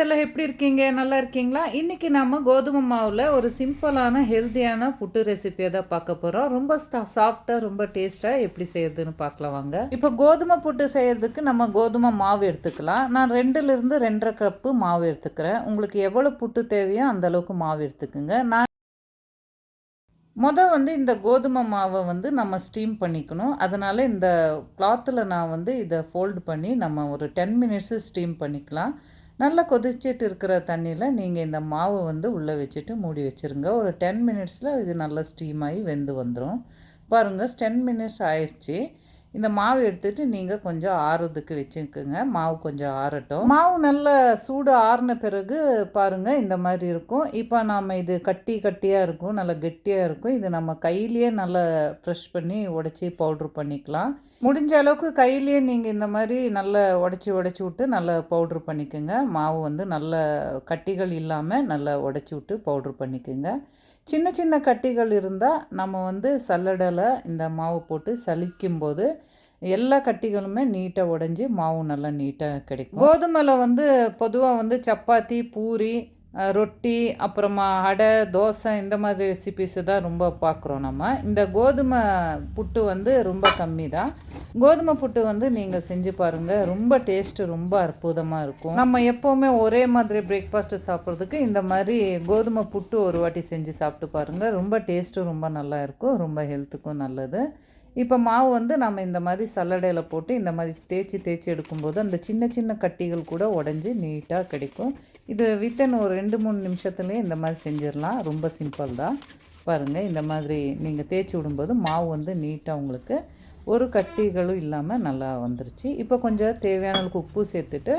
எல்லாம் எப்படி இருக்கீங்க? நல்லா இருக்கீங்களா? இன்றைக்கி நம்ம கோதுமை மாவில் ஒரு சிம்பிளான ஹெல்த்தியான புட்டு ரெசிபியை தான் பார்க்க போகிறோம் ரொம்ப சாஃப்டாக ரொம்ப டேஸ்ட்டாக எப்படி செய்யறதுன்னு பார்க்கலாம் வாங்க. இப்போ கோதுமை புட்டு செய்கிறதுக்கு நம்ம கோதுமை மாவு எடுத்துக்கலாம். நான் ரெண்டுலேருந்து ரெண்டரை கப்பு மாவு எடுத்துக்கிறேன். உங்களுக்கு எவ்வளோ புட்டு தேவையோ அந்தளவுக்கு மாவு எடுத்துக்குங்க. நான் மொதல் வந்து இந்த கோதுமை மாவை வந்து நம்ம ஸ்டீம் பண்ணிக்கணும். அதனால் இந்த கிளாத்தில் நான் வந்து இதை ஃபோல்டு பண்ணி நம்ம ஒரு டென் மினிட்ஸு ஸ்டீம் பண்ணிக்கலாம். நல்லா கொதிச்சிட்டு இருக்கிற தண்ணியில் நீங்கள் இந்த மாவை வந்து உள்ளே வச்சுட்டு மூடி வச்சுருங்க. ஒரு டென் மினிட்ஸில் இது நல்லா ஸ்டீம் ஆகி வெந்து வந்துடும் பாருங்கள் டென் மினிட்ஸ் ஆயிடுச்சு இந்த மாவு எடுத்துகிட்டு நீங்கள் கொஞ்சம் ஆறுறதுக்கு வச்சுக்கோங்க. மாவு கொஞ்சம் ஆறட்டும். மாவு நல்ல சூடு ஆறின பிறகு பாருங்கள் இந்த மாதிரி இருக்கும். இப்போ நாம் இது கட்டி கட்டியாக இருக்கும் நல்லா கெட்டியாக இருக்கும். இது நம்ம கையிலேயே நல்லா ஃப்ரெஷ் பண்ணி உடச்சி பவுட்ரு பண்ணிக்கலாம். முடிஞ்ச அளவுக்கு கையிலேயே நீங்கள் இந்த மாதிரி நல்லா உடச்சி உடச்சி விட்டு நல்லா பவுட்ரு பண்ணிக்கோங்க. மாவு வந்து நல்ல கட்டிகள் இல்லாமல் நல்லா உடச்சி விட்டு பவுட்ரு பண்ணிக்கோங்க. சின்ன சின்ன கட்டிகள் இருந்தால் நம்ம வந்து சல்லடையில் இந்த மாவு போட்டு சலிக்கும்போது எல்லா கட்டிகளுமே நீட்டாக உடஞ்சி மாவு நல்லா நீட்டாக கிடைக்கும். கோதுமையில் வந்து பொதுவாக வந்து சப்பாத்தி பூரி ரொட்டி அப்புறமா அடை தோசை இந்த மாதிரி ரெசிபிஸு தான் ரொம்ப பார்க்குறோம் நம்ம. இந்த கோதுமை புட்டு வந்து ரொம்ப கம்மி தான் கோதுமை புட்டு வந்து நீங்கள் செஞ்சு பாருங்கள் ரொம்ப டேஸ்ட்டு ரொம்ப அற்புதமாக இருக்கும். நம்ம எப்போவுமே ஒரே மாதிரி பிரேக்ஃபாஸ்ட்டு சாப்பிட்றதுக்கு இந்த மாதிரி கோதுமை புட்டு ஒரு வாட்டி செஞ்சு சாப்பிட்டு பாருங்கள் ரொம்ப டேஸ்ட்டும் ரொம்ப நல்லா இருக்கும் ரொம்ப ஹெல்த்துக்கும் நல்லது. இப்போ மாவு வந்து நம்ம இந்த மாதிரி சல்லடையில் போட்டு இந்த மாதிரி தேய்ச்சி தேய்ச்சி எடுக்கும்போது அந்த சின்ன சின்ன கட்டிகள் கூட உடஞ்சி நீட்டாக கிடைக்கும். இது வித்தின் ஒரு ரெண்டு மூணு நிமிஷத்துலேயே இந்த மாதிரி செஞ்சிடலாம். ரொம்ப சிம்பிள் தான். பாருங்கள் இந்த மாதிரி நீங்கள் தேய்ச்சி விடும்போது மாவு வந்து நீட்டாக உங்களுக்கு ஒரு கட்டிகளும் இல்லாமல் நல்லா வந்துருச்சு. இப்போ கொஞ்சம் தேவையான அளவுக்கு உப்பு சேர்த்துட்டு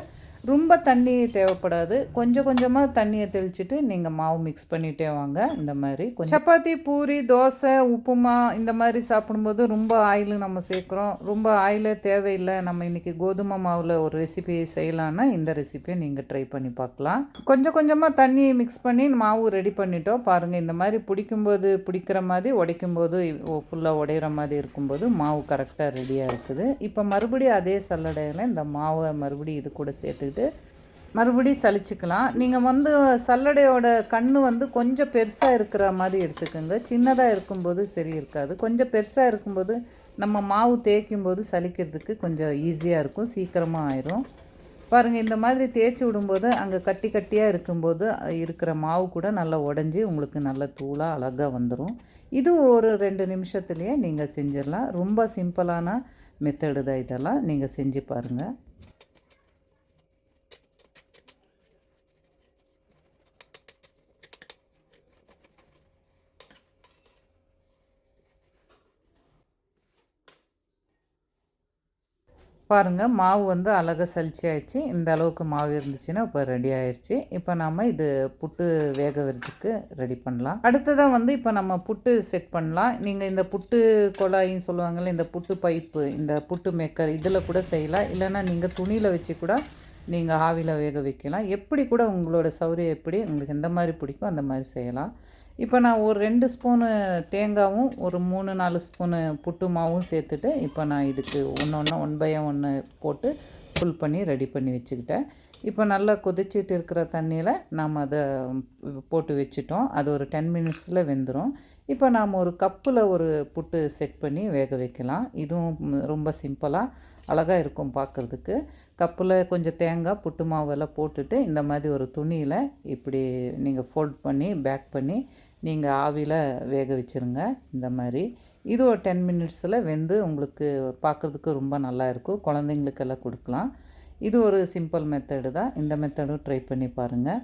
ரொம்ப தண்ணி தேவைப்படாது. கொஞ்சம் கொஞ்சமாக தண்ணியை தெளிச்சுட்டு நீங்கள் மாவு மிக்ஸ் பண்ணிகிட்டே வாங்க. இந்த மாதிரி கொஞ்சம் சப்பாத்தி பூரி தோசை உப்புமா இந்த மாதிரி சாப்பிடும்போது ரொம்ப ஆயில் நம்ம சேர்க்குறோம். ரொம்ப ஆயிலே தேவையில்லை. நம்ம இன்றைக்கி கோதுமை மாவில் ஒரு ரெசிபி செய்யலான்னா இந்த ரெசிபியை நீங்கள் ட்ரை பண்ணி பார்க்கலாம். கொஞ்சம் கொஞ்சமாக தண்ணியை மிக்ஸ் பண்ணி மாவு ரெடி பண்ணிட்டோம். பாருங்கள் இந்த மாதிரி பிடிக்கும்போது பிடிக்கிற மாதிரி உடைக்கும்போது ஃபுல்லாக உடையிற மாதிரி இருக்கும்போது மாவு கரெக்டாக ரெடியாக இருக்குது. இப்போ மறுபடியும் அதே சல்லடையில் இந்த மாவை மறுபடியும் இது கூட சேர்த்து எடுத்துக்கிட்டு மறுபடியும் சலிச்சுக்கலாம். நீங்கள் வந்து சல்லடையோட கண் வந்து கொஞ்சம் பெருசாக இருக்கிற மாதிரி எடுத்துக்கோங்க. சின்னதாக இருக்கும்போது சரி இருக்காது. கொஞ்சம் பெருசாக இருக்கும்போது நம்ம மாவு தேய்க்கும் போது சலிக்கிறதுக்கு கொஞ்சம் ஈஸியாக இருக்கும். சீக்கிரமாக ஆயிரும். பாருங்கள் இந்த மாதிரி தேய்ச்சி விடும்போது அங்கே கட்டி கட்டியாக இருக்கும்போது இருக்கிற மாவு கூட நல்லா உடஞ்சி உங்களுக்கு நல்ல தூளாக அழகாக வந்துடும் இது ஒரு ரெண்டு நிமிஷத்துலேயே நீங்கள் செஞ்சிடலாம். ரொம்ப சிம்பிளான மெத்தடு தான் இதெல்லாம். நீங்கள் செஞ்சு பாருங்கள் பாருங்கள் மாவு வந்து அழகாக சளிச்சு ஆயிடுச்சு இந்த அளவுக்கு மாவு இருந்துச்சுன்னா இப்போ ரெடி ஆயிடுச்சு இப்போ நாம் இது புட்டு வேக வரதுக்கு ரெடி பண்ணலாம். அடுத்ததாக வந்து இப்போ நம்ம புட்டு செட் பண்ணலாம். நீங்கள் இந்த புட்டு குழாயின்னு சொல்லுவாங்கள்ல இந்த புட்டு பைப்பு இந்த புட்டு மேக்கர் இதில் கூட செய்யலாம். இல்லைன்னா நீங்கள் துணியில் வச்சு கூட நீங்கள் ஆவியில் வேக வைக்கலாம். எப்படி கூட உங்களோட சௌரியம் எப்படி? உங்களுக்கு எந்த மாதிரி பிடிக்கும்? அந்த மாதிரி செய்யலாம். இப்போ நான் ஒரு ரெண்டு ஸ்பூனு தேங்காவும் ஒரு மூணு நாலு ஸ்பூனு புட்டு மாவும் சேர்த்துட்டு இப்போ நான் இதுக்கு ஒன்று ஒன்று ஒன் பை ஒன்று போட்டு ஃபுல் பண்ணி ரெடி பண்ணி வச்சுக்கிட்டேன். இப்போ நல்லா கொதிச்சிட்டு இருக்கிற தண்ணியில் நாம் அதை போட்டு வச்சுட்டோம். அது ஒரு டென் மினிட்ஸில் வெந்துடும் இப்போ நாம் ஒரு கப்பில் ஒரு புட்டு செட் பண்ணி வேக வைக்கலாம். இதுவும் ரொம்ப சிம்பிளாக அழகாக இருக்கும் பார்க்குறதுக்கு. கப்பில் கொஞ்சம் தேங்காய் புட்டு மாவெல்லாம் போட்டுட்டு இந்த மாதிரி ஒரு துணியில் இப்படி நீங்கள் ஃபோல்ட் பண்ணி பேக் பண்ணி நீங்கள் ஆவியில் வேக வச்சுருங்க. இந்த மாதிரி. இது ஒரு டென் மினிட்ஸில் வெந்து உங்களுக்கு பார்க்குறதுக்கு ரொம்ப நல்லா இருக்கும். குழந்தைங்களுக்கெல்லாம் கொடுக்கலாம். இது ஒரு சிம்பிள் மெத்தடு தான். இந்த மெத்தடும் ட்ரை பண்ணி பாருங்கள்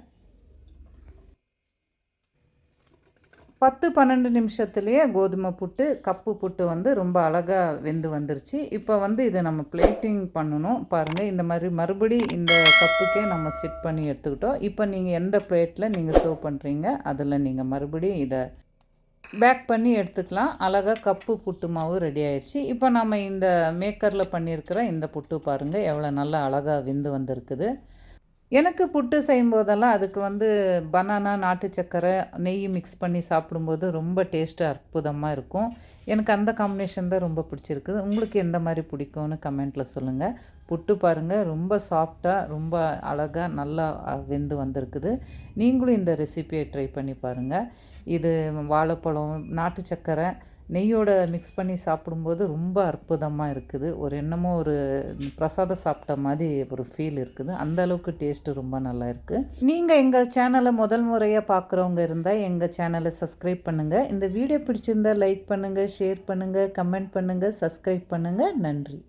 பத்து பன்னெண்டு நிமிஷத்துலேயே கோதுமை புட்டு கப்பு புட்டு வந்து ரொம்ப அழகாக வெந்து வந்துருச்சு. இப்போ வந்து இதை நம்ம பிளேட்டிங் பண்ணணும். பாருங்கள் இந்த மாதிரி மறுபடி இந்த கப்புக்கே நம்ம செட் பண்ணி எடுத்துக்கிட்டோம். இப்போ நீங்கள் எந்த பிளேட்டில் நீங்கள் சர்வ் பண்ணுறீங்க அதில் நீங்கள் மறுபடியும் இதை பேக் பண்ணி எடுத்துக்கலாம். அழகாக கப்பு புட்டு மாவு ரெடி ஆயிடுச்சு. இப்போ நம்ம இந்த மேக்கரில் பண்ணியிருக்கிற இந்த புட்டு பாருங்கள் எவ்வளோ நல்லா அழகாக வெந்து வந்திருக்குது. எனக்கு புட்டு செய்யும்போதெல்லாம் அதுக்கு வந்து பனானா நாட்டு சக்கரை நெய் மிக்ஸ் பண்ணி சாப்பிடும்போது ரொம்ப டேஸ்ட்டு அற்புதமாக இருக்கும். எனக்கு அந்த காம்பினேஷன் தான் ரொம்ப பிடிச்சிருக்குது. உங்களுக்கு எந்த மாதிரி பிடிக்கும்னு கமெண்ட்டில் சொல்லுங்கள் புட்டு பாருங்கள் ரொம்ப சாஃப்டாக ரொம்ப அழகாக நல்லா வெந்து வந்திருக்குது. நீங்களும் இந்த ரெசிபியை ட்ரை பண்ணி பாருங்கள் இது வாழைப்பழம் நாட்டு சக்கரை நெய்யோட மிக்ஸ் பண்ணி சாப்பிடும்போது ரொம்ப அற்புதமாக இருக்குது. ஒரு என்னமோ ஒரு பிரசாதம் சாப்பிட்ட மாதிரி ஒரு ஃபீல் இருக்குது. அந்த அளவுக்கு டேஸ்ட்டு ரொம்ப நல்லா இருக்குது நீங்கள் எங்கள் சேனலை முதல் முறையாக பார்க்குறவங்க இருந்தால் எங்கள் சேனலை சப்ஸ்கிரைப் பண்ணுங்கள் இந்த வீடியோ பிடிச்சிருந்தா லைக் பண்ணுங்கள் ஷேர் பண்ணுங்கள் கமெண்ட் பண்ணுங்கள் சப்ஸ்கிரைப் பண்ணுங்கள் நன்றி.